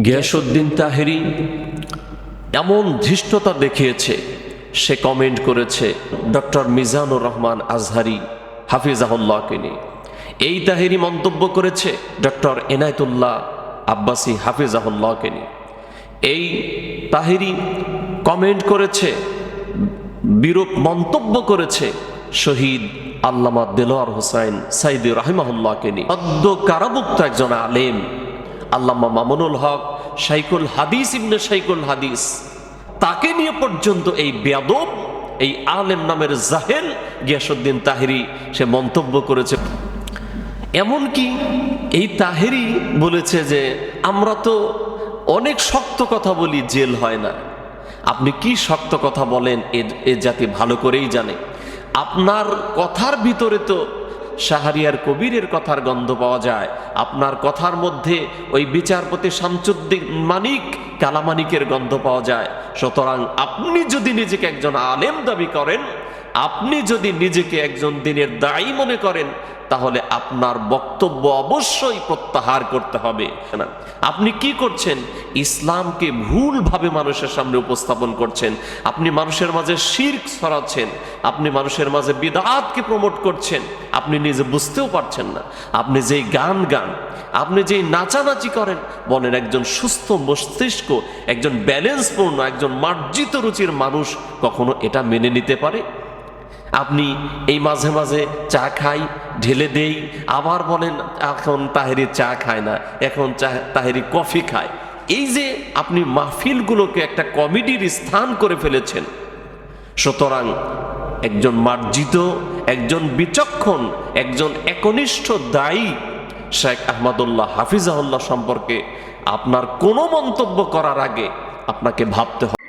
গিয়াসুদ্দিন তাহেরি এমন ধৃষ্টতা দেখিয়েছে, সে কমেন্ট করেছে, ডক্টর মিজানুর রহমান আজহারি হাফিজাহুল্লাহকে নিয়ে। এই তাহেরি মন্তব্য করেছে ডক্টর এনায়তুল্লাহ আব্বাসি হাফিজাহুল্লাহকে নিয়ে। এই তাহেরি কমেন্ট করেছে, বিরূপ মন্তব্য করেছে শহীদ আল্লামা দেলোয়ার হোসাইন সাইদি রাহিমাহুল্লাহকে নিয়ে। সদ্য কারাভুক্ত একজন আলেম আল্লামা মামুনুল হক শাইকুল হাদিস ইবনে শাইকুল হাদিস, তাকে নিয়ে পর্যন্ত এই বেয়াদব, এই আলেম নামের জাহেল গিয়াসুদ্দিন তাহিরি, সে মন্তব্য করেছে। এমনকি এই তাহেরি বলেছে যে, আমরা তো অনেক শক্ত কথা বলি, জেল হয় না। আপনি কি শক্ত কথা বলেন এ জাতি ভালো করেই জানে। আপনার কথার ভিতরে তো শাহরিয়ার কবিরের কথার গন্ধ পাওয়া যায়। আপনার কথার মধ্যে ওই বিচারপতি শামচুদ্দিন মানিক কালামানিকের গন্ধ পাওয়া যায়। সুতরাং আপনি যদি নিজেকে একজন আলেম দাবি করেন আপনি যদি নিজেকে একজন দিনের দায়ী মনে করেন, তাহলে আপনার বক্তব্য অবশ্যই প্রত্যাহার করতে হবে। আপনি কি করছেন? ইসলামকে ভুলভাবে মানুষের সামনে উপস্থাপন করছেন। আপনি মানুষের মাঝে শির্ক ছড়াচ্ছেন। আপনি মানুষের মাঝে বিদাতকে প্রমোট করছেন। আপনি নিজে বুঝতেও পারছেন না। আপনি যেই গান গান, আপনি যেই নাচানাচি করেন বলেন একজন সুস্থ মস্তিষ্ক, একজন ব্যালেন্সপূর্ণ, একজন মার্জিত রুচির মানুষ কখনো এটা মেনে নিতে পারে? আপনি এই মাঝে মাঝে চা খাই, ঢেলে দেই, আবার বলেন, এখন তাহেরি চা খায় না, এখন চা, তাহেরি কফি খায়। এই যে আপনি মাহফিলগুলোকে একটা কমেডির স্থান করে ফেলেছেন। সুতরাং একজন মার্জিত, একজন বিচক্ষণ, একজন একনিষ্ঠ দায়ী শেখ আহমদুল্লাহ হাফিজাহুল্লাহ সম্পর্কে আপনার কোনো মন্তব্য করার আগে আপনাকে ভাবতে হবে।